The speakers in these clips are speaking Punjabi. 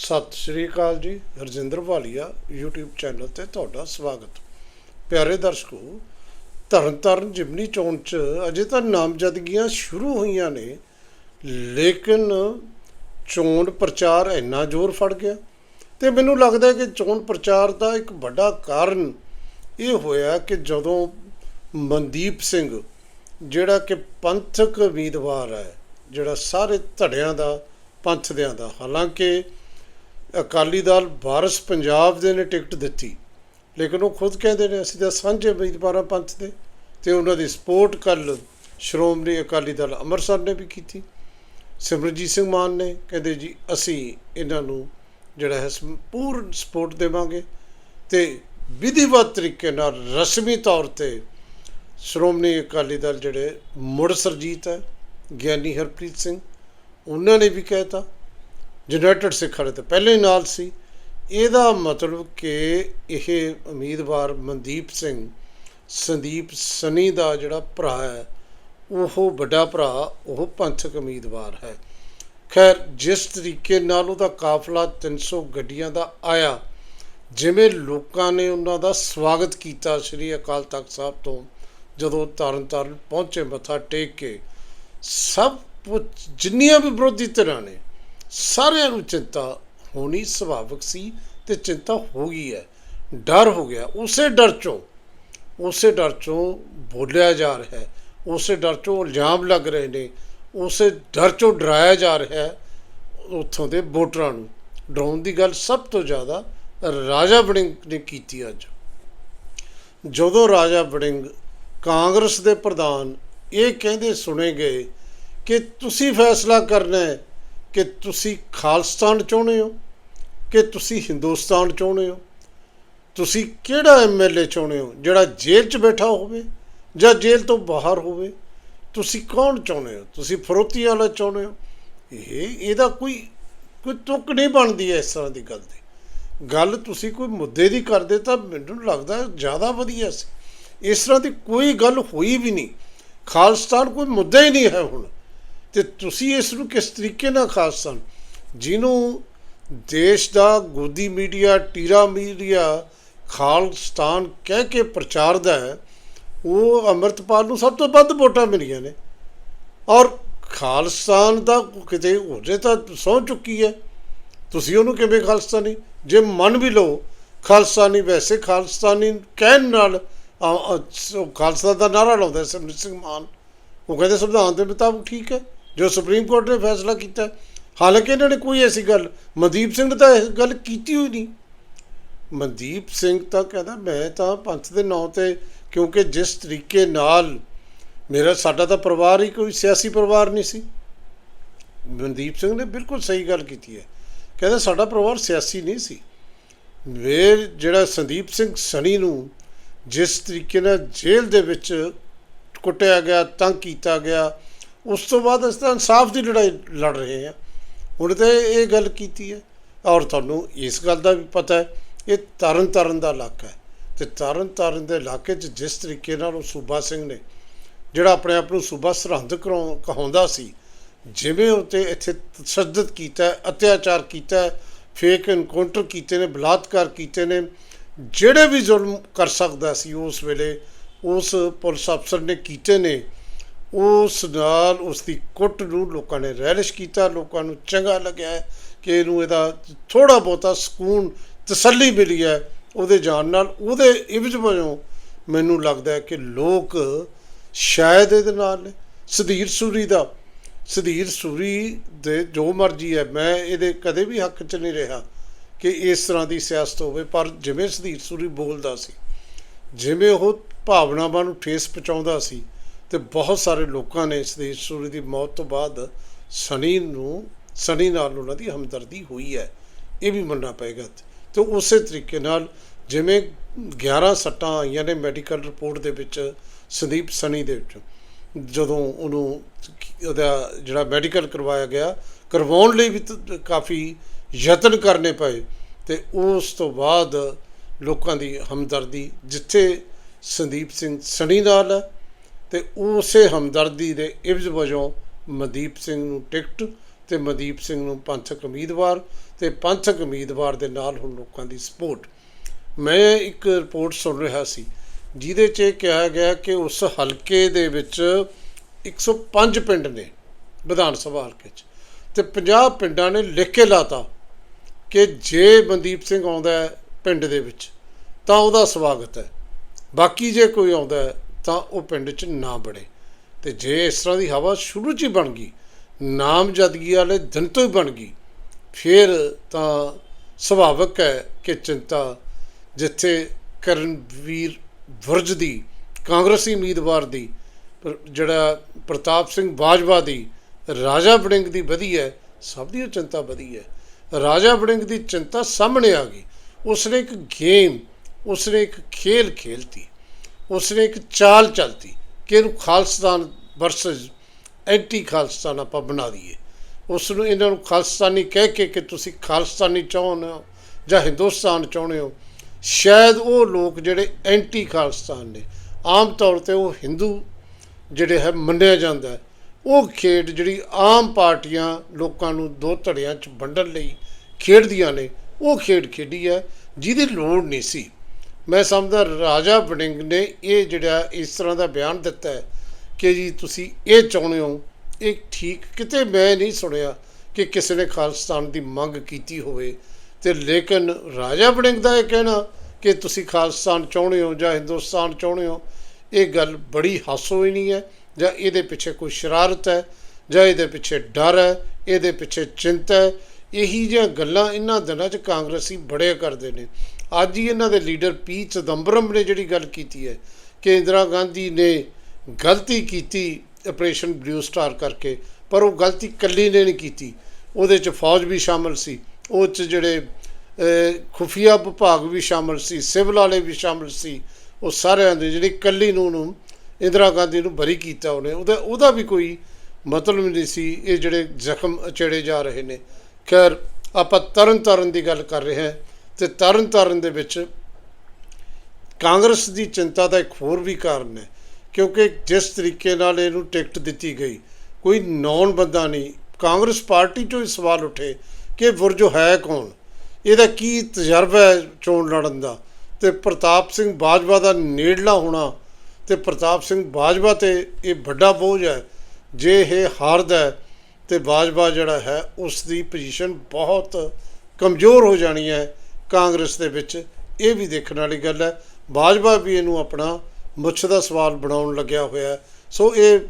ਸਤਿ ਸ਼੍ਰੀ ਅਕਾਲ ਜੀ, ਹਰਜਿੰਦਰ ਵਾਲੀਆ, YouTube ਚੈਨਲ ਤੇ ਤੁਹਾਡਾ ਸਵਾਗਤ। ਪਿਆਰੇ ਦਰਸ਼ਕੋ, ਤਰਨਤਾਰਨ ਜਿਮਨੀ ਚੋਣ ਚ ਅਜੇ ਤਾਂ ਨਾਮਜ਼ਦਗੀਆਂ ਸ਼ੁਰੂ ਹੋਈਆਂ ਨੇ, ਲੇਕਿਨ ਚੋਣ ਪ੍ਰਚਾਰ ਇੰਨਾ ਜ਼ੋਰ ਫੜ ਗਿਆ ਤੇ ਮੈਨੂੰ ਲੱਗਦਾ ਕਿ ਚੋਣ ਪ੍ਰਚਾਰ ਦਾ ਇੱਕ ਵੱਡਾ ਕਾਰਨ ਇਹ ਹੋਇਆ ਕਿ ਜਦੋਂ ਮਨਦੀਪ ਸਿੰਘ, ਜਿਹੜਾ ਕਿ ਪੰਥਕ ਉਮੀਦਵਾਰ ਹੈ, ਜਿਹੜਾ ਸਾਰੇ ਧੜਿਆਂ ਦਾ ਪੰਥ ਦਿਆਂ ਦਾ, ਹਾਲਾਂਕਿ ਅਕਾਲੀ ਦਲ ਵਾਰਸ ਪੰਜਾਬ ਦੇ ਨੇ ਟਿਕਟ ਦਿੱਤੀ। ਲੇਕਿਨ ਉਹ ਖੁਦ ਕਹਿੰਦੇ ਨੇ, ਅਸੀਂ ਤਾਂ ਸਾਂਝੇ ਉਮੀਦਵਾਰਾਂ ਪੰਥ ਦੇ। ਤੇ ਉਹਨਾਂ ਦੀ ਸਪੋਰਟ ਕੱਲ ਸ਼੍ਰੋਮਣੀ ਅਕਾਲੀ ਦਲ ਅੰਮ੍ਰਿਤਸਰ ਨੇ ਵੀ ਕੀਤੀ। ਸਿਮਰਜੀਤ ਸਿੰਘ ਮਾਨ ਨੇ ਕਹਿੰਦੇ, ਜੀ, ਅਸੀਂ ਇਹਨਾਂ ਨੂੰ ਜਿਹੜਾ ਹੈ ਪੂਰਨ ਸਪੋਰਟ ਦੇਵਾਂਗੇ। ਤੇ ਵਿਧੀਵਤ ਤਰੀਕੇ ਨਾਲ ਰਸਮੀ ਤੌਰ ਤੇ ਸ਼੍ਰੋਮਣੀ ਅਕਾਲੀ ਦਲ ਜਿਹੜੇ ਮੁੜ ਸਰਜੀਤ ਹੈ, ਗਿਆਨੀ ਹਰਪ੍ਰੀਤ ਸਿੰਘ, ਉਹਨਾਂ ਨੇ ਵੀ ਕਹਿਤਾ ਯੂਨਾਈਟਿਡ ਸਿੱਖਾਂ ਦੇ ਤਾਂ ਪਹਿਲੇ ਹੀ ਨਾਲ ਸੀ। ਇਹਦਾ ਮਤਲਬ ਕਿ ਇਹ ਉਮੀਦਵਾਰ ਮਨਦੀਪ ਸਿੰਘ, ਸੰਦੀਪ ਸਨੀ ਦਾ ਜਿਹੜਾ ਭਰਾ ਹੈ, ਉਹ ਵੱਡਾ ਭਰਾ, ਉਹ ਪੰਥਕ ਉਮੀਦਵਾਰ ਹੈ। ਖੈਰ, ਜਿਸ ਤਰੀਕੇ ਨਾਲ ਉਹਦਾ ਕਾਫਲਾ 300 ਗੱਡੀਆਂ ਦਾ ਆਇਆ, ਜਿਵੇਂ ਲੋਕਾਂ ਨੇ ਉਹਨਾਂ ਦਾ ਸਵਾਗਤ ਕੀਤਾ ਸ੍ਰੀ ਅਕਾਲ ਤਖਤ ਸਾਹਿਬ ਤੋਂ, ਜਦੋਂ ਤਰਨ ਤਾਰਨ ਪਹੁੰਚੇ ਮੱਥਾ ਟੇਕ ਕੇ, ਸਭ ਕੁਛ- ਜਿੰਨੀਆਂ ਵੀ ਵਿਰੋਧੀ ਧਿਰਾਂ ਨੇ ਸਾਰਿਆਂ ਨੂੰ ਚਿੰਤਾ ਹੋਣੀ ਸੁਭਾਵਿਕ ਸੀ ਤੇ ਚਿੰਤਾ ਹੋ ਗਈ ਹੈ। ਡਰ ਹੋ ਗਿਆ। ਉਸੇ ਡਰ ਚੋਂ, ਉਸੇ ਡਰ ਚੋਂ ਬੋਲਿਆ ਜਾ ਰਿਹਾ ਹੈ। ਉਸੇ ਡਰ ਚੋਂ ਇਲਜ਼ਾਮ ਲੱਗ ਰਹੇ ਨੇ। ਉਸੇ ਡਰ ਚੋਂ ਡਰਾਇਆ ਜਾ ਰਿਹਾ ਹੈ ਉੱਥੋਂ ਦੇ ਵੋਟਰਾਂ ਨੂੰ। ਡਰਾਉਣ ਦੀ ਗੱਲ ਸਭ ਤੋਂ ਜ਼ਿਆਦਾ ਰਾਜਾ ਵੜਿੰਗ ਨੇ ਕੀਤੀ ਅੱਜ। ਜਦੋਂ ਰਾਜਾ ਵੜਿੰਗ ਕਾਂਗਰਸ ਦੇ ਪ੍ਰਧਾਨ ਇਹ ਕਹਿੰਦੇ ਸੁਣੇ ਗਏ ਕਿ ਤੁਸੀਂ ਫੈਸਲਾ ਕਰਨਾ ਹੈ ਕਿ ਤੁਸੀਂ ਖਾਲਿਸਤਾਨ ਚਾਹੁੰਦੇ ਹੋ ਕਿ ਤੁਸੀਂ ਹਿੰਦੁਸਤਾਨ ਚਾਹੁੰਦੇ ਹੋ? ਤੁਸੀਂ ਕਿਹੜਾ ਐਮਐਲਏ ਚਾਹੁੰਦੇ ਹੋ? ਜਿਹੜਾ ਜੇਲ੍ਹ 'ਚ ਬੈਠਾ ਹੋਵੇ ਜਾਂ ਜੇਲ੍ਹ ਤੋਂ ਬਾਹਰ ਹੋਵੇ, ਤੁਸੀਂ ਕੌਣ ਚਾਹੁੰਦੇ ਹੋ? ਤੁਸੀਂ ਫਰੋਤੀ ਵਾਲਾ ਚਾਹੁੰਦੇ ਹੋ? ਇਹ, ਇਹਦਾ ਕੋਈ ਕੋਈ ਤੁਕ ਨਹੀਂ ਬਣਦੀ ਹੈ ਇਸ ਤਰ੍ਹਾਂ ਦੀ ਗੱਲ ਦੀ। ਗੱਲ ਤੁਸੀਂ ਕੋਈ ਮੁੱਦੇ ਦੀ ਕਰਦੇ ਤਾਂ ਮੈਨੂੰ ਲੱਗਦਾ ਜ਼ਿਆਦਾ ਵਧੀਆ ਸੀ। ਇਸ ਤਰ੍ਹਾਂ ਦੀ ਕੋਈ ਗੱਲ ਹੋਈ ਵੀ ਨਹੀਂ। ਖਾਲਸਤਾਨ ਕੋਈ ਮੁੱਦਾ ਹੀ ਨਹੀਂ ਹੈ ਹੁਣ। ਤੇ ਤੁਸੀਂ ਇਸ ਨੂੰ ਕਿਸ ਤਰੀਕੇ ਨਾਲ ਖਾਲਿਸਤਾਨ ਜਿਹਨੂੰ ਦੇਸ਼ ਦਾ ਗੋਦੀ ਮੀਡੀਆ ਟੀਰਾ ਮੀਡੀਆ ਖਾਲਸਤਾਨ ਕਹਿ ਕੇ ਪ੍ਰਚਾਰਦਾ ਹੈ ਉਹ ਅੰਮ੍ਰਿਤਪਾਲ ਨੂੰ ਸਭ ਤੋਂ ਵੱਧ ਵੋਟਾਂ ਮਿਲੀਆਂ ਨੇ। ਔਰ ਖਾਲਸਤਾਨ ਦਾ ਕਿਤੇ ਉਹਦੇ ਤਾਂ ਸਹੁੰ ਚੁੱਕੀ ਹੈ। ਤੁਸੀਂ ਉਹਨੂੰ ਕਿਵੇਂ ਖਾਲਿਸਤਾਨੀ? ਜੇ ਮੰਨ ਵੀ ਲਓ ਖਾਲਿਸਤਾਨੀ ਵੈਸੇ ਖਾਲਸਤਾਨੀ ਕਹਿਣ ਨਾਲ ਅ, ਖਾਲਸਾ ਦਾ ਨਾਰਾ ਲਾਉਂਦਾ ਸਿਮਰਜੀਤ ਸਿੰਘ ਮਾਨ। ਉਹ ਕਹਿੰਦੇ ਸੰਵਿਧਾਨ ਦੇ ਮੁਤਾਬਕ ਠੀਕ ਹੈ। ਜੋ ਸੁਪਰੀਮ ਕੋਰਟ ਨੇ ਫੈਸਲਾ ਕੀਤਾ। ਹਾਲਾਂਕਿ ਇਹਨਾਂ ਨੇ ਕੋਈ ਐਸੀ ਗੱਲ, ਮਨਦੀਪ ਸਿੰਘ ਤਾਂ ਇਹ ਗੱਲ ਕੀਤੀ ਹੋਈ ਨਹੀਂ। ਮਨਦੀਪ ਸਿੰਘ ਤਾਂ ਕਹਿੰਦਾ, ਮੈਂ ਤਾਂ ਪੰਥ ਦੇ ਨਾਂ ਤੇ, ਕਿਉਂਕਿ ਜਿਸ ਤਰੀਕੇ ਨਾਲ ਮੇਰਾ, ਸਾਡਾ ਤਾਂ ਪਰਿਵਾਰ ਹੀ ਕੋਈ ਸਿਆਸੀ ਪਰਿਵਾਰ ਨਹੀਂ ਸੀ। ਮਨਦੀਪ ਸਿੰਘ ਨੇ ਬਿਲਕੁਲ ਸਹੀ ਗੱਲ ਕੀਤੀ ਹੈ। ਕਹਿੰਦਾ, ਸਾਡਾ ਪਰਿਵਾਰ ਸਿਆਸੀ ਨਹੀਂ ਸੀ। ਵੇਰ ਜਿਹੜਾ ਸੰਦੀਪ ਸਿੰਘ ਸਣੀ ਨੂੰ ਜਿਸ ਤਰੀਕੇ ਨਾਲ ਜੇਲ੍ਹ ਦੇ ਵਿੱਚ ਕੁੱਟਿਆ ਗਿਆ, ਤੰਗ ਕੀਤਾ ਗਿਆ ਉਸ ਤੋਂ ਬਾਅਦ ਅਸੀਂ ਤਾਂ ਇਨਸਾਫ ਦੀ ਲੜਾਈ ਲੜ ਰਹੇ ਹਾਂ। ਹੁਣ ਤੇ ਇਹ ਗੱਲ ਕੀਤੀ ਹੈ ਔਰ ਤੁਹਾਨੂੰ ਇਸ ਗੱਲ ਦਾ ਵੀ ਪਤਾ ਹੈ, ਇਹ ਤਰਨ ਤਾਰਨ ਦਾ ਇਲਾਕਾ ਹੈ। ਤੇ ਤਰਨ ਤਾਰਨ ਦੇ ਇਲਾਕੇ 'ਚ ਜਿਸ ਤਰੀਕੇ ਨਾਲ ਉਹ ਸੂਬਾ ਸਿੰਘ ਨੇ, ਜਿਹੜਾ ਆਪਣੇ ਆਪ ਨੂੰ ਸੂਬਾ ਸਰਹੰਦ ਕਰਾਉ- ਕਹਾਉਂਦਾ ਸੀ, ਜਿਵੇਂ ਉਤੇ ਇੱਥੇ ਤਸ਼ੱਦਦ ਕੀਤਾ ਅਤਿਆਚਾਰ ਕੀਤਾ ਫੇਕ ਇਨਕਾਊਂਟਰ ਕੀਤੇ ਨੇ, ਬਲਾਤਕਾਰ ਕੀਤੇ ਨੇ, ਜਿਹੜੇ ਵੀ ਜ਼ੁਲਮ ਕਰ ਸਕਦਾ ਸੀ ਉਸ ਵੇਲੇ ਉਸ ਪੁਲਿਸ ਅਫਸਰ ਨੇ ਕੀਤੇ ਨੇ ਉਸ ਨਾਲ ਉਸ ਦੀ ਕੁੱਟ ਨੂੰ ਲੋਕਾਂ ਨੇ ਰਹਿਰਿਸ਼ ਕੀਤਾ, ਲੋਕਾਂ ਨੂੰ ਚੰਗਾ ਲੱਗਿਆ ਕਿ ਇਹਨੂੰ ਇਹਦਾ ਥੋੜਾ ਬਹੁਤਾ ਸਕੂਨ ਤਸੱਲੀ ਮਿਲੀ ਹੈ ਉਹਦੇ ਜਾਣ ਨਾਲ। ਉਹਦੇ ਇਵਜ ਵਜੋਂ ਮੈਨੂੰ ਲੱਗਦਾ ਹੈ ਕਿ ਲੋਕ ਸ਼ਾਇਦ ਇਹਦੇ ਨਾਲ ਨੇ। ਸੁਧੀਰ ਸੂਰੀ ਦਾ, ਸੁਧੀਰ ਸੂਰੀ ਦੇ ਜੋ ਮਰਜ਼ੀ ਹੈ, ਮੈਂ ਇਹਦੇ ਕਦੇ ਵੀ ਹੱਕ 'ਚ ਨਹੀਂ ਰਿਹਾ ਕਿ ਇਸ ਤਰ੍ਹਾਂ ਦੀ ਸਿਆਸਤ ਹੋਵੇ, ਪਰ ਜਿਵੇਂ ਸੁਧੀਰ ਸੂਰੀ ਬੋਲਦਾ ਸੀ, ਜਿਵੇਂ ਉਹ ਭਾਵਨਾਵਾਂ ਨੂੰ ਠੇਸ ਪਹੁੰਚਾਉਂਦਾ ਸੀ ਤੇ ਬਹੁਤ ਸਾਰੇ ਲੋਕਾਂ ਨੇ ਸੁਧੀਰ ਸੂਰੀ ਦੀ ਮੌਤ ਤੋਂ ਬਾਅਦ ਸਨੀ ਨੂੰ, ਸਨੀ ਨਾਲ ਉਹਨਾਂ ਦੀ ਹਮਦਰਦੀ ਹੋਈ ਹੈ, ਇਹ ਵੀ ਮੰਨਣਾ ਪਏਗਾ। ਤੇ ਉਸੇ ਤਰੀਕੇ ਨਾਲ ਜਿਵੇਂ 11 ਸੱਟਾਂ ਆਈਆਂ ਨੇ ਮੈਡੀਕਲ ਰਿਪੋਰਟ ਦੇ ਵਿੱਚ ਸੰਦੀਪ ਸਨੀ ਦੇ ਵਿੱਚ, ਜਦੋਂ ਉਹਨੂੰ ਉਹਦਾ ਜਿਹੜਾ ਮੈਡੀਕਲ ਕਰਵਾਇਆ ਗਿਆ, ਕਰਵਾਉਣ ਲਈ ਵੀ ਕਾਫੀ ਯਤਨ ਕਰਨੇ ਪਏ ਤੇ ਉਸ ਤੋਂ ਬਾਅਦ ਲੋਕਾਂ ਦੀ ਹਮਦਰਦੀ, ਜਿੱਥੇ ਸੰਦੀਪ ਸਿੰਘ ਸਣੀ ਨਾਲ ਹੈ ਤੇ ਉਸੇ ਹਮਦਰਦੀ ਦੇ ਇਵਜ਼ ਵਜੋਂ ਮਨਦੀਪ ਸਿੰਘ ਨੂੰ ਟਿਕਟ ਤੇ ਮਨਦੀਪ ਸਿੰਘ ਨੂੰ ਪੰਥਕ ਉਮੀਦਵਾਰ ਤੇ ਪੰਥਕ ਉਮੀਦਵਾਰ ਦੇ ਨਾਲ ਹੁਣ ਲੋਕਾਂ ਦੀ ਸਪੋਰਟ। ਮੈਂ ਇੱਕ ਰਿਪੋਰਟ ਸੁਣ ਰਿਹਾ ਸੀ, ਜਿਹਦੇ 'ਚ ਇਹ ਕਿਹਾ ਗਿਆ ਕਿ ਉਸ ਹਲਕੇ ਦੇ ਵਿੱਚ 105 ਪਿੰਡ ਨੇ ਵਿਧਾਨ ਸਭਾ ਹਲਕੇ 'ਚ, ਤੇ 50 ਪਿੰਡਾਂ ਨੇ ਲਿਖ ਕੇ ਲਾਤਾ ਕਿ ਜੇ ਮਨਦੀਪ ਸਿੰਘ ਆਉਂਦਾ ਪਿੰਡ ਦੇ ਵਿੱਚ, ਤਾਂ ਉਹਦਾ ਸਵਾਗਤ ਹੈ। ਬਾਕੀ ਜੇ ਕੋਈ ਆਉਂਦਾ ਤਾਂ ਉਹ ਪਿੰਡ 'ਚ ਨਾ ਬੜੇ ਤੇ ਜੇ ਇਸ ਤਰ੍ਹਾਂ ਦੀ ਹਵਾ ਸ਼ੁਰੂ 'ਚ ਹੀ ਬਣ ਗਈ ਨਾਮਜ਼ਦਗੀ ਵਾਲੇ ਦਿਨ ਤੋਂ ਹੀ ਬਣ ਗਈ, ਫਿਰ ਤਾਂ ਸੁਭਾਵਕ ਹੈ ਕਿ ਚਿੰਤਾ ਜਿੱਥੇ ਕਰਨਵੀਰ ਵਰਜ ਦੀ, ਕਾਂਗਰਸੀ ਉਮੀਦਵਾਰ ਦੀ ਜਿਹੜਾ ਪ੍ਰਤਾਪ ਸਿੰਘ ਬਾਜਵਾ ਦੀ, ਰਾਜਾ ਵੜਿੰਗ ਦੀ ਵਧੀ ਹੈ, ਸਭ ਦੀ ਉਹ ਚਿੰਤਾ ਵਧੀ ਹੈ। ਰਾਜਾ ਵੜਿੰਗ ਦੀ ਚਿੰਤਾ ਸਾਹਮਣੇ ਆ ਗਈ। ਉਸਨੇ ਇੱਕ ਗੇਮ, ਉਸਨੇ ਇੱਕ ਖੇਲ ਖੇਲਤੀ। ਉਸਨੇ ਇੱਕ ਚਾਲ ਚਲਤੀ ਕਿ ਇਹਨੂੰ ਖਾਲਸਤਾਨ ਵਰਸਸ ਐਂਟੀ ਖਾਲਸਤਾਨ ਆਪਾਂ ਬਣਾ ਦਈਏ। ਉਸ ਨੂੰ ਇਹਨਾਂ ਨੂੰ ਖਾਲਸਤਾਨੀ ਕਹਿ ਕੇ ਕਿ ਤੁਸੀਂ ਖਾਲਸਤਾਨੀ ਚਾਹੁੰਦੇ ਹੋ ਜਾਂ ਹਿੰਦੁਸਤਾਨ ਚਾਹੁੰਦੇ ਹੋ, ਸ਼ਾਇਦ ਉਹ ਲੋਕ ਜਿਹੜੇ ਐਂਟੀ ਖਾਲਸਤਾਨ ਨੇ, ਆਮ ਤੌਰ ਤੇ ਉਹ ਹਿੰਦੂ ਜਿਹੜੇ ਹੈ ਮੰਨਿਆ ਜਾਂਦਾ ਉਹ ਖੇਡ ਜਿਹੜੀ ਆਮ ਪਾਰਟੀਆਂ ਲੋਕਾਂ ਨੂੰ ਦੋ ਧੜਿਆਂ 'ਚ ਵੰਡਣ ਲਈ ਖੇਡਦੀਆਂ ਨੇ, ਉਹ ਖੇਡ ਖੇਡੀ ਹੈ, ਜਿਹਦੀ ਲੋੜ ਨਹੀਂ ਸੀ। ਮੈਂ ਸਮਝਦਾ ਰਾਜਾ ਵੜਿੰਗ ਨੇ ਇਹ ਜਿਹੜਾ ਇਸ ਤਰ੍ਹਾਂ ਦਾ ਬਿਆਨ ਦਿੱਤਾ ਹੈ ਕਿ ਜੀ ਤੁਸੀਂ ਇਹ ਚਾਹੁੰਦੇ ਹੋ, ਇਹ ਠੀਕ ਕਿਤੇ ਮੈਂ ਨਹੀਂ ਸੁਣਿਆ ਕਿ ਕਿਸੇ ਨੇ ਖਾਲਿਸਤਾਨ ਦੀ ਮੰਗ ਕੀਤੀ ਹੋਵੇ। ਤੇ ਲੇਕਿਨ ਰਾਜਾ ਵੜਿੰਗ ਦਾ ਇਹ ਕਹਿਣਾ ਕਿ ਤੁਸੀਂ ਖਾਲਿਸਤਾਨ ਚਾਹੁੰਦੇ ਹੋ ਜਾਂ ਹਿੰਦੁਸਤਾਨ ਚਾਹੁੰਦੇ ਹੋ, ਇਹ ਗੱਲ ਬੜੀ ਹਾਸੋਹੀਣੀ ਹੈ ਜਾਂ ਇਹਦੇ ਪਿੱਛੇ ਕੋਈ ਸ਼ਰਾਰਤ ਹੈ ਜਾਂ ਇਹਦੇ ਪਿੱਛੇ ਡਰ ਹੈ, ਇਹਦੇ ਪਿੱਛੇ ਚਿੰਤਾ ਹੈ। ਇਹੀ ਜਿਹੀਆਂ ਗੱਲਾਂ ਇਹਨਾਂ ਦਿਨਾਂ 'ਚ ਕਾਂਗਰਸੀ ਬੜੇ ਕਰਦੇ ਨੇ। ਅੱਜ ਹੀ ਇਹਨਾਂ ਦੇ ਲੀਡਰ ਪੀ ਚਦੰਬਰਮ ਨੇ ਜਿਹੜੀ ਗੱਲ ਕੀਤੀ ਹੈ ਕਿ ਇੰਦਰਾ ਗਾਂਧੀ ਨੇ ਗਲਤੀ ਕੀਤੀ ਆਪਰੇਸ਼ਨ ਬਲੂ ਸਟਾਰ ਕਰਕੇ, ਪਰ ਉਹ ਗਲਤੀ ਇਕੱਲੀ ਨੇ ਨਹੀਂ ਕੀਤੀ। ਉਹਦੇ 'ਚ ਫੌਜ ਵੀ ਸ਼ਾਮਲ ਸੀ, ਉਹ 'ਚ ਜਿਹੜੇ ਖੁਫੀਆ ਵਿਭਾਗ ਵੀ ਸ਼ਾਮਲ ਸੀ, ਸਿਵਲ ਵਾਲੇ ਵੀ ਸ਼ਾਮਲ ਸੀ, ਉਹ ਸਾਰਿਆਂ ਦੇ ਜਿਹੜੀ ਇਕੱਲੀ ਨੂੰ ਨੂੰ ਇੰਦਰਾ ਗਾਂਧੀ ਨੂੰ ਬਰੀ ਕੀਤਾ ਉਹਨੇ। ਉਹਦਾ ਉਹਦਾ ਵੀ ਕੋਈ ਮਤਲਬ ਨਹੀਂ ਸੀ, ਇਹ ਜਿਹੜੇ ਜ਼ਖਮ ਅਚੇੜੇ ਜਾ ਰਹੇ ਨੇ। ਖੈਰ, ਆਪਾਂ ਤਰਨ ਤਾਰਨ ਦੀ ਗੱਲ ਕਰ ਰਹੇ ਹਾਂ। ਤੇ ਤਰਨ ਤਾਰਨ ਦੇ ਵਿੱਚ ਕਾਂਗਰਸ ਦੀ ਚਿੰਤਾ ਦਾ ਇੱਕ ਹੋਰ ਵੀ ਕਾਰਨ ਹੈ, ਕਿਉਂਕਿ ਜਿਸ ਤਰੀਕੇ ਨਾਲ ਇਹਨੂੰ ਟਿਕਟ ਦਿੱਤੀ ਗਈ, ਕੋਈ ਨੌਨ ਬੰਦਾ ਨਹੀਂ। ਕਾਂਗਰਸ ਪਾਰਟੀ ਚੋਂ ਹੀ ਸਵਾਲ ਉੱਠੇ ਕਿ ਵਰਜੋ ਹੈ ਕੌਣ? ਇਹਦਾ ਕੀ ਤਜਰਬਾ ਹੈ ਚੋਣ ਲੜਨ ਦਾ? ਤੇ ਪ੍ਰਤਾਪ ਸਿੰਘ ਬਾਜਵਾ ਦਾ ਨੇੜਲਾ ਹੋਣਾ ਤੇ ਪ੍ਰਤਾਪ ਸਿੰਘ ਬਾਜਵਾ ਤੇ ਇਹ ਵੱਡਾ ਬੋਝ ਹੈ, ਜੇ ਇਹ ਹਾਰਦਾ ਹੈ ਤੇ ਬਾਜਵਾ ਜਿਹੜਾ ਹੈ, ਉਸ ਦੀ ਪੋਜੀਸ਼ਨ ਬਹੁਤ ਕਮਜ਼ੋਰ ਹੋ ਜਾਣੀ ਹੈ। ਕਾਂਗਰਸ ਦੇ ਵਿੱਚ। ਇਹ ਵੀ ਦੇਖਣ ਵਾਲੀ ਗੱਲ ਹੈ, ਬਾਜਵਾ ਵੀ ਇਹਨੂੰ ਆਪਣਾ ਮੁੱਛ ਦਾ ਸਵਾਲ ਬਣਾਉਣ ਲੱਗਿਆ ਹੋਇਆ ਸੋ ਇਹ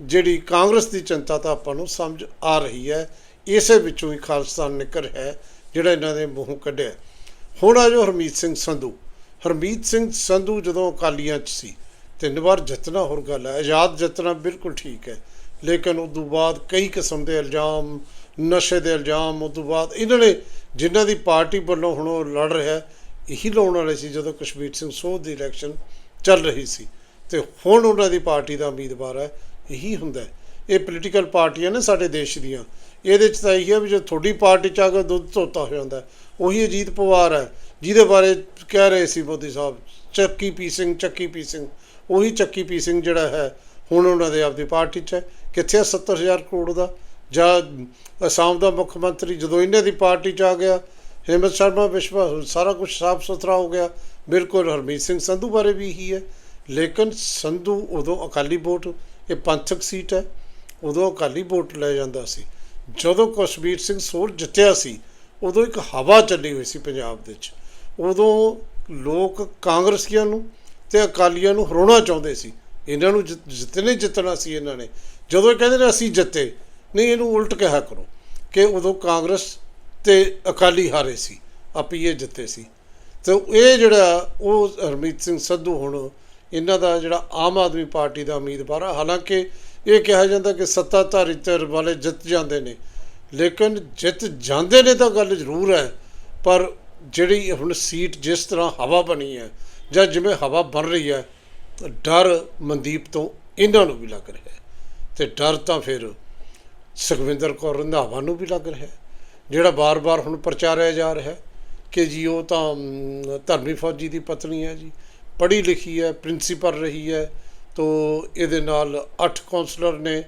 ਜਿਹੜੀ ਕਾਂਗਰਸ ਦੀ ਚਿੰਤਾ ਤਾਂ ਆਪਾਂ ਨੂੰ ਸਮਝ ਆ ਰਹੀ ਹੈ, ਇਸੇ ਵਿੱਚੋਂ ਹੀ ਖਾਲਿਸਤਾਨ ਨਿਕਲ ਹੈ, ਜਿਹੜਾ ਇਹਨਾਂ ਦੇ ਮੂੰਹੋਂ ਕੱਢਿਆ। ਹੁਣ ਆ ਜੋ ਹਰਮੀਤ ਸਿੰਘ ਸੰਧੂ। ਹਰਮੀਤ ਸਿੰਘ ਸੰਧੂ ਜਦੋਂ ਅਕਾਲੀਆਂ 'ਚ ਸੀ, ਤਿੰਨ ਵਾਰ ਜਿੱਤਣਾ ਹੋਰ ਗੱਲ ਹੈ, ਆਜ਼ਾਦ ਜਿੱਤਣਾ ਬਿਲਕੁਲ ਠੀਕ ਹੈ। ਲੇਕਿਨ ਉਸ ਤੋਂ ਬਾਅਦ ਕਈ ਕਿਸਮ ਦੇ ਇਲਜ਼ਾਮ, ਨਸ਼ੇ ਦੇ ਇਲਜ਼ਾਮ ਉਸ ਤੋਂ ਬਾਅਦ ਇਹਨਾਂ ਨੇ ਜਿਨ੍ਹਾਂ ਦੀ ਪਾਰਟੀ ਵੱਲੋਂ ਹੁਣ ਉਹ ਲੜ ਰਿਹਾ ਇਹੀ ਲਾਉਣ ਵਾਲੇ ਸੀ ਜਦੋਂ ਕਸ਼ਮੀਰ ਸਿੰਘ ਸੋਧ ਦੀ ਇਲੈਕਸ਼ਨ ਚੱਲ ਰਹੀ ਸੀ। ਤੇ ਹੁਣ ਉਹਨਾਂ ਦੀ ਪਾਰਟੀ ਦਾ ਉਮੀਦਵਾਰ ਹੈ, ਇਹੀ ਹੁੰਦਾ ਹੈ। ਇਹ ਪੋਲੀਟੀਕਲ ਪਾਰਟੀਆਂ ਨੇ ਸਾਡੇ ਦੇਸ਼ ਦੀਆਂ। ਇਹਦੇ ਚ ਤਾਂ ਇਹੀ ਹੈ ਵੀ ਜੇ ਤੁਹਾਡੀ ਪਾਰਟੀ ਚ ਆ ਕੇ ਦੁੱਧ ਧੋਤਾ ਹੋ। ਜਾਂਦਾ ਉਹੀ ਅਜੀਤ ਪਵਾਰ ਹੈ, ਜਿਹਦੇ ਬਾਰੇ ਕਹਿ ਰਹੇ ਸੀ ਮੋਦੀ ਸਾਹਿਬ, ਚੱਕੀ ਪੀ ਸਿੰਘ, ਚੱਕੀ ਪੀ ਸਿੰਘ। ਉਹੀ ਚੱਕੀ ਪੀ ਸਿੰਘ ਜਿਹੜਾ ਹੈ, ਹੁਣ ਉਹਨਾਂ ਦੇ ਆਪਦੀ ਪਾਰਟੀ ਚ ਹੈ। ਕਿੱਥੇ 70000 ਕਰੋੜ ਦਾ। ਜਾਂ ਅਸਾਮ ਦਾ ਮੁੱਖ ਮੰਤਰੀ ਜਦੋਂ ਇਹਨਾਂ ਦੀ ਪਾਰਟੀ ਚ ਆ ਗਿਆ, ਹਿੰਮਤ ਸ਼ਰਮਾ, ਵਿਸ਼ਵਾ ਸਾਰਾ ਕੁਝ ਸਾਫ਼ ਸੁਥਰਾ ਹੋ ਗਿਆ। ਬਿਲਕੁਲ ਹਰਮੀਤ ਸਿੰਘ ਸੰਧੂ ਬਾਰੇ ਵੀ ਇਹੀ ਹੈ। ਲੇਕਿਨ ਸੰਧੂ ਉਦੋਂ ਅਕਾਲੀ ਵੋਟ, ਇਹ ਪੰਥਕ ਸੀਟ ਹੈ। ਉਦੋਂ ਅਕਾਲੀ ਵੋਟ ਲੈ ਜਾਂਦਾ ਸੀ। ਜਦੋਂ ਕਸ਼ਮੀਰ ਸਿੰਘ ਸੋਲ ਜਿੱਤਿਆ ਸੀ, ਉਦੋਂ ਇੱਕ ਹਵਾ ਚੱਲੀ ਹੋਈ ਸੀ ਪੰਜਾਬ ਦੇ ਵਿੱਚ। ਉਦੋਂ ਲੋਕ ਕਾਂਗਰਸੀਆਂ ਨੂੰ ਤੇ ਅਕਾਲੀਆਂ ਨੂੰ ਹਰਾਉਣਾ ਚਾਹੁੰਦੇ ਸੀ। ਇਹਨਾਂ ਨੂੰ ਜਿੱਤ- ਜਿੱਤਣੇ ਜਿੱਤਣਾ ਸੀ ਇਹਨਾਂ ਨੇ। ਜਦੋਂ ਇਹ ਕਹਿੰਦੇ ਨੇ ਅਸੀਂ ਜਿੱਤੇ ਨਹੀਂ, ਇਹਨੂੰ ਉਲਟ ਕਿਹਾ ਕਰੋ ਕਿ ਉਦੋਂ ਕਾਂਗਰਸ ਤੇ ਅਕਾਲੀ ਹਾਰੇ ਸੀ, ਆਪੀ ਇਹ ਜਿੱਤੇ ਸੀ। ਤੇ ਇਹ ਜਿਹੜਾ, ਉਹ ਹਰਮੀਤ ਸਿੰਘ ਸੰਧੂ ਹੁਣ ਇਹਨਾਂ ਦਾ ਜਿਹੜਾ ਆਮ ਆਦਮੀ ਪਾਰਟੀ ਦਾ ਉਮੀਦਵਾਰ ਆ, ਹਾਲਾਂਕਿ ਇਹ ਕਿਹਾ ਜਾਂਦਾ ਕਿ ਸੱਤਾਧਾਰੀ ਧਿਰ ਵਾਲੇ ਜਿੱਤ ਜਾਂਦੇ ਨੇ, ਲੇਕਿਨ ਜਿੱਤ ਜਾਂਦੇ ਨੇ ਤਾਂ ਗੱਲ ਜ਼ਰੂਰ ਹੈ, ਪਰ ਜਿਹੜੀ ਹੁਣ ਸੀਟ ਜਿਸ ਤਰ੍ਹਾਂ ਹਵਾ ਬਣੀ ਹੈ, ਜਾਂ ਜਿਵੇਂ ਹਵਾ ਬਣ ਰਹੀ ਹੈ, ਡਰ ਮਨਦੀਪ ਤੋਂ ਇਹਨਾਂ ਨੂੰ ਵੀ ਲੱਗ ਰਿਹਾ ਹੈ। ਤੇ ਡਰ ਤਾਂ ਫਿਰ ਸੁਖਵਿੰਦਰ ਕੌਰ ਰੰਧਾਵਾ ਨੂੰ ਵੀ ਲੱਗ ਰਿਹਾ ਜਿਹੜਾ ਬਾਰ-ਬਾਰ ਹੁਣ ਪ੍ਰਚਾਰਿਆ ਜਾ ਰਿਹਾ ਕਿ ਜੀ ਉਹ ਤਾਂ ਧਰਮੀ ਫੌਜੀ ਦੀ ਪਤਨੀ ਹੈ ਜੀ, ਪੜ੍ਹੀ ਲਿਖੀ ਹੈ, ਪ੍ਰਿੰਸੀਪਲ ਰਹੀ ਹੈ, ਤੋ ਇਹਦੇ ਨਾਲ 8 ਕਾਉਂਸਲਰ ਨੇ,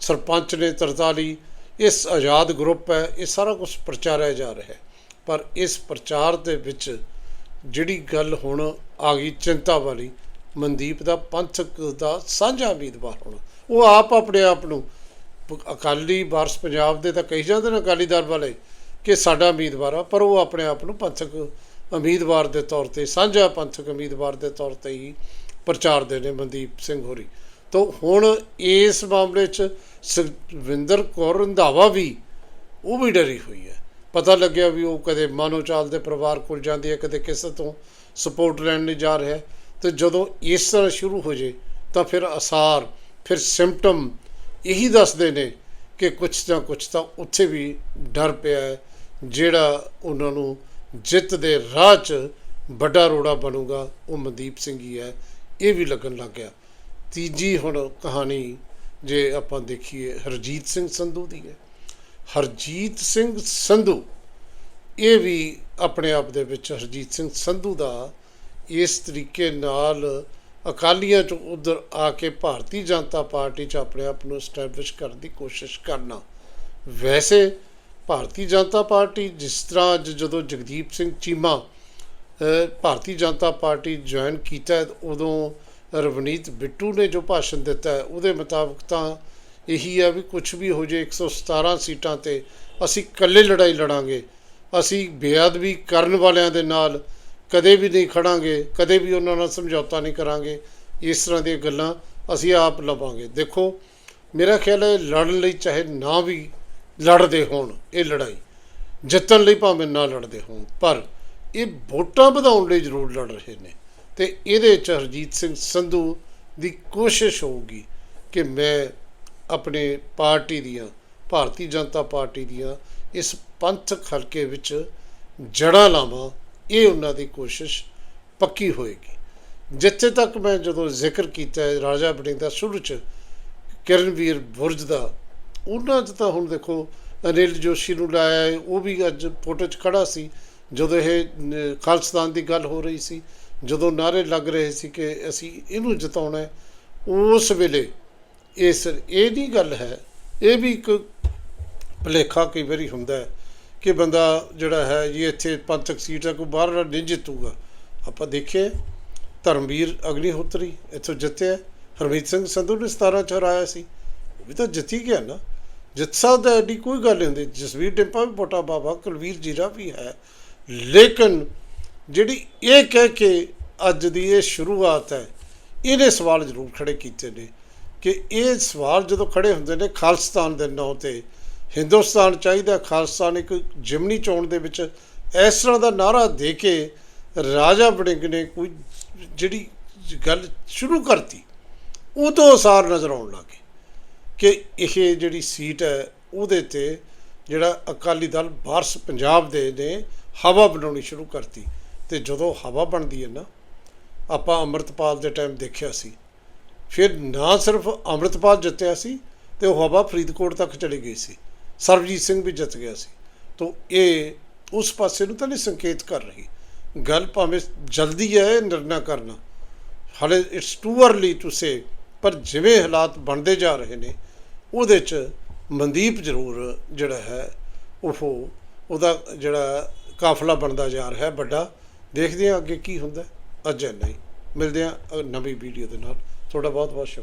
ਸਰਪੰਚ ਨੇ 43 ਇਸ ਆਜ਼ਾਦ ਗਰੁੱਪ ਹੈ, ਇਹ ਸਾਰਾ ਕੁਝ ਪ੍ਰਚਾਰਿਆ ਜਾ ਰਿਹਾ ਪਰ ਇਸ ਪ੍ਰਚਾਰ ਦੇ ਵਿੱਚ ਜਿਹੜੀ ਗੱਲ ਹੁਣ ਆ ਗਈ ਚਿੰਤਾ ਵਾਲੀ, ਮਨਦੀਪ ਦਾ ਪੰਥਕ ਦਾ ਸਾਂਝਾ ਉਮੀਦਵਾਰ ਹੋਣਾ, ਉਹ ਆਪ ਆਪਣੇ ਆਪ ਨੂੰ ਅਕਾਲੀ ਵਾਰਸ ਪੰਜਾਬ ਦੇ ਤਾਂ ਕਹੀ ਜਾਂਦੇ ਨੇ ਅਕਾਲੀ ਦਲ ਵਾਲੇ ਕਿ ਸਾਡਾ ਉਮੀਦਵਾਰ ਆ, ਪਰ ਉਹ ਆਪਣੇ ਆਪ ਨੂੰ ਪੰਥਕ ਉਮੀਦਵਾਰ ਦੇ ਤੌਰ ਤੇ, ਸਾਂਝਾ ਪੰਥਕ ਉਮੀਦਵਾਰ ਦੇ ਤੌਰ ਤੇ ਹੀ ਪ੍ਰਚਾਰਦੇ ਨੇ ਮਨਦੀਪ ਸਿੰਘ ਹੋਰੀ। ਤਾਂ ਹੁਣ ਇਸ ਮਾਮਲੇ 'ਚ ਸੁਖਵਿੰਦਰ ਕੌਰ ਰੰਧਾਵਾ ਵੀ, ਉਹ ਵੀ ਡਰੀ ਹੋਈ ਹੈ। ਪਤਾ ਲੱਗਿਆ ਵੀ ਉਹ ਕਦੇ ਮਾਨੋਚਾਲ ਦੇ ਪਰਿਵਾਰ ਕੋਲ ਜਾਂਦੀ ਹੈ, ਕਦੇ ਕਿਸੇ ਤੋਂ ਸਪੋਰਟ ਲੈਣ ਲਈ ਜਾ ਰਿਹਾ ਹੈ। ਤੇ ਜਦੋਂ ਇਸ ਤਰ੍ਹਾਂ ਸ਼ੁਰੂ ਹੋ ਜੇ, ਤਾਂ ਫਿਰ ਅਸਾਰ, ਫਿਰ ਸਿੰਪਟਮ ਇਹੀ ਦੱਸਦੇ ਨੇ ਕਿ ਕੁਛ ਨਾ ਕੁਛ ਤਾਂ ਉੱਥੇ ਵੀ ਡਰ ਪਿਆ ਹੈ, ਜਿਹੜਾ ਉਹਨਾਂ ਨੂੰ ਜਿੱਤ ਦੇ ਰਾਹ 'ਚ ਵੱਡਾ ਰੋੜਾ ਬਣੂਗਾ, ਉਹ ਮਨਦੀਪ ਸਿੰਘ ਹੀ ਹੈ। ਇਹ ਵੀ ਲੱਗਣ ਲੱਗ ਗਿਆ। ਤੀਜੀ ਹੁਣ ਕਹਾਣੀ ਜੇ ਆਪਾਂ ਦੇਖੀਏ, ਹਰਜੀਤ ਸਿੰਘ ਸੰਧੂ ਦੀ ਹੈ। ਹਰਜੀਤ ਸਿੰਘ ਸੰਧੂ, ਇਹ ਵੀ ਆਪਣੇ ਆਪ ਦੇ ਵਿੱਚ ਹਰਜੀਤ ਸਿੰਘ ਸੰਧੂ ਦਾ ਇਸ ਤਰੀਕੇ ਨਾਲ ਅਕਾਲੀਆਂ ਚ ਉਧਰ ਆ ਕੇ ਭਾਰਤੀ ਜਨਤਾ ਪਾਰਟੀ ਚ ਆਪਣੇ ਆਪ ਨੂੰ ਸਟੈਬਲਿਸ਼ ਕਰਨ ਦੀ ਕੋਸ਼ਿਸ਼ ਕਰਨਾ। ਵੈਸੇ ਭਾਰਤੀ ਜਨਤਾ ਪਾਰਟੀ ਜਿਸ ਤਰ੍ਹਾਂ ਅੱਜ ਜਦੋਂ ਜਗਦੀਪ ਸਿੰਘ ਚੀਮਾ ਭਾਰਤੀ ਜਨਤਾ ਪਾਰਟੀ ਜੁਆਇਨ ਕੀਤਾ ਉਦੋਂ ਰਵਨੀਤ ਬਿੱਟੂ ਨੇ ਜੋ ਭਾਸ਼ਣ ਦਿੱਤਾ ਉਹਦੇ ਮੁਤਾਬਕ ਤਾਂ ਇਹੀ ਆ ਵੀ ਕੁਝ ਵੀ ਹੋ ਜੇ 117 ਸੀਟਾਂ ਤੇ ਅਸੀਂ ਇਕੱਲੇ ਲੜਾਈ ਲੜਾਂਗੇ, ਅਸੀਂ ਬੇਅਦਬੀ ਕਰਨ ਵਾਲਿਆਂ ਦੇ ਨਾਲ ਕਦੇ ਵੀ ਨਹੀਂ ਖੜਾਂਗੇ, ਕਦੇ ਵੀ ਉਹਨਾਂ ਨਾਲ ਸਮਝੌਤਾ ਨਹੀਂ ਕਰਾਂਗੇ, ਇਸ ਤਰ੍ਹਾਂ ਦੀਆਂ ਗੱਲਾਂ ਅਸੀਂ ਆਪ ਲਵਾਂਗੇ। ਦੇਖੋ, ਮੇਰਾ ਖਿਆਲ ਹੈ ਲੜਨ ਲਈ ਚਾਹੇ ਨਾ ਵੀ ਲੜਦੇ ਹੋਣ ਇਹ ਲੜਾਈ, ਜਿੱਤਣ ਲਈ ਭਾਵੇਂ ਨਾ ਲੜਦੇ ਹੋਣ, ਪਰ ਇਹ ਵੋਟਾਂ ਵਧਾਉਣ ਲਈ ਜ਼ਰੂਰ ਲੜ ਰਹੇ ਨੇ। ਤੇ ਇਹਦੇ ਚ ਹਰਜੀਤ ਸਿੰਘ ਸੰਧੂ ਦੀ ਕੋਸ਼ਿਸ਼ ਹੋਊਗੀ ਕਿ ਮੈਂ ਆਪਣੇ ਪਾਰਟੀ ਦੀਆਂ, ਭਾਰਤੀ ਜਨਤਾ ਪਾਰਟੀ ਦੀਆਂ ਇਸ ਪੰਥਕ ਹਲਕੇ ਵਿੱਚ ਜੜ੍ਹਾਂ ਲਾਵਾਂ ਇਹ ਉਹਨਾਂ ਦੀ ਕੋਸ਼ਿਸ਼ ਪੱਕੀ ਹੋਏਗੀ। ਜਿੱਥੇ ਤੱਕ ਮੈਂ ਜਦੋਂ ਜ਼ਿਕਰ ਕੀਤਾ ਰਾਜਾ ਬੜਿੰਗ ਦਾ ਸ਼ੁਰੂ ਚ ਕਿਰਨਵੀਰ ਬੁਰਜ ਦਾ ਉਹਨਾਂ 'ਚ ਤਾਂ ਹੁਣ ਦੇਖੋ ਅਨਿਲ ਜੋਸ਼ੀ ਨੂੰ ਲਾਇਆ ਹੈ, ਉਹ ਵੀ ਅੱਜ ਫੋਟੋ 'ਚ ਖੜਾ ਸੀ ਜਦੋਂ ਇਹ ਖਾਲਸਤਾਨ ਦੀ ਗੱਲ ਹੋ ਰਹੀ ਸੀ ਜਦੋਂ ਨਾਰੇ ਲੱਗ ਰਹੇ ਸੀ ਕਿ ਅਸੀਂ ਇਹਨੂੰ ਜਿਤਾਉਣਾ ਉਸ ਵੇਲੇ ਇਸ ਇਹ ਨਹੀਂ ਗੱਲ ਹੈ ਇਹ ਵੀ ਇੱਕ ਭੁਲੇਖਾ ਕਈ ਵਾਰੀ ਹੁੰਦਾ ਹੈ ਕਿ ਬੰਦਾ ਜਿਹੜਾ ਹੈ ਜੀ ਇੱਥੇ ਪੰਥਕ ਸੀਟ ਹੈ, ਕੋਈ ਬਾਹਰ ਨਹੀਂ ਜਿੱਤੂਗਾ। ਆਪਾਂ ਦੇਖਿਆ ਧਰਮਵੀਰ ਅਗਨੀਹੋਤਰੀ ਇੱਥੋਂ ਜਿੱਤਿਆ। ਹਰਮੀਤ ਸਿੰਘ ਸੰਧੂ ਨੇ 17 ਚ ਹਰਾਇਆ ਸੀ। ਉਹ ਵੀ ਤਾਂ ਜਿੱਤੀ ਗਿਆ ਨਾ। ਜਿੱਤ ਸਕਦਾ ਐਡੀ ਕੋਈ ਗੱਲ ਨਹੀਂ ਹੁੰਦੀ। ਜਸਵੀਰ ਡਿੰਪਾ ਵੀ ਬੋਟਾ ਬਾਬਾ ਕੁਲਵੀਰ ਜੀਰਾ ਵੀ ਹੈ। ਲੇਕਿਨ ਜਿਹੜੀ ਇਹ ਕਹਿ ਕੇ ਅੱਜ ਦੀ ਇਹ ਸ਼ੁਰੂਆਤ ਹੈ, ਇਹਨੇ ਸਵਾਲ ਜ਼ਰੂਰ ਖੜੇ ਕੀਤੇ ਨੇ ਕਿ ਇਹ ਸਵਾਲ ਜਦੋਂ ਖੜੇ ਹੁੰਦੇ ਨੇ ਖਾਲਿਸਤਾਨ ਦੇ ਨਾਂ ਤੇ ਹਿੰਦੁਸਤਾਨ ਚਾਹੀਦਾ, ਖਾਲਿਸਤਾਨ ਇੱਕ ਜਿਮਨੀ ਚੋਣ ਦੇ ਵਿੱਚ। ਇਸ ਤਰ੍ਹਾਂ ਦਾ ਨਾਰਾ ਦੇ ਕੇ ਰਾਜਾ ਵੜਿੰਗ ਨੇ ਕੋਈ ਜਿਹੜੀ ਗੱਲ ਸ਼ੁਰੂ ਕਰਤੀ, ਉਦੋਂ ਅਸਾਰ ਨਜ਼ਰ ਆਉਣ ਲੱਗੇ ਕਿ ਇਹ ਜਿਹੜੀ ਸੀਟ ਹੈ, ਉਹਦੇ ਤੇ ਜਿਹੜਾ ਅਕਾਲੀ ਦਲ ਵਾਰਸ ਪੰਜਾਬ ਦੇ ਨੇ ਹਵਾ ਬਣਾਉਣੀ ਸ਼ੁਰੂ ਕਰਤੀ। ਤੇ ਜਦੋਂ ਹਵਾ ਬਣਦੀ ਹੈ ਨਾ, ਆਪਾਂ ਅੰਮ੍ਰਿਤਪਾਲ ਦੇ ਟਾਈਮ ਦੇਖਿਆ ਸੀ। ਫਿਰ ਨਾ ਸਿਰਫ ਅੰਮ੍ਰਿਤਪਾਲ ਜਿੱਤਿਆ ਸੀ, ਤੇ ਉਹ ਹਵਾ ਫਰੀਦਕੋਟ ਤੱਕ ਚਲੀ ਗਈ ਸੀ। ਸਰਬਜੀਤ ਸਿੰਘ ਵੀ ਜਿੱਤ ਗਿਆ ਸੀ। ਤੋਂ ਇਹ ਉਸ ਪਾਸੇ ਨੂੰ ਤਾਂ ਨਹੀਂ ਸੰਕੇਤ ਕਰ ਰਹੀ। ਗੱਲ ਭਾਵੇਂ ਜਲਦੀ ਹੈ ਇਹ ਨਿਰਣਾ ਕਰਨਾ। ਹਾਲੇ it's too early to say ਪਰ ਜਿਵੇਂ ਹਾਲਾਤ ਬਣਦੇ ਜਾ ਰਹੇ ਨੇ, ਉਹਦੇ ਚ ਮਨਦੀਪ ਜ਼ਰੂਰ ਜਿਹੜਾ ਹੈ, ਉਹ ਉਹਦਾ ਜਿਹੜਾ ਕਾਫਲਾ ਬਣਦਾ ਜਾ ਰਿਹਾ ਹੈ ਵੱਡਾ। ਦੇਖਦੇ ਹਾਂ ਅੱਗੇ ਕੀ ਹੁੰਦਾ। ਅੱਜ ਨਹੀਂ ਮਿਲਦੇ ਹਾਂ ਨਵੀਂ ਵੀਡੀਓ ਦੇ ਨਾਲ। ਤੁਹਾਡਾ ਬਹੁਤ ਬਹੁਤ ਸ਼ੁਕਰੀਆ।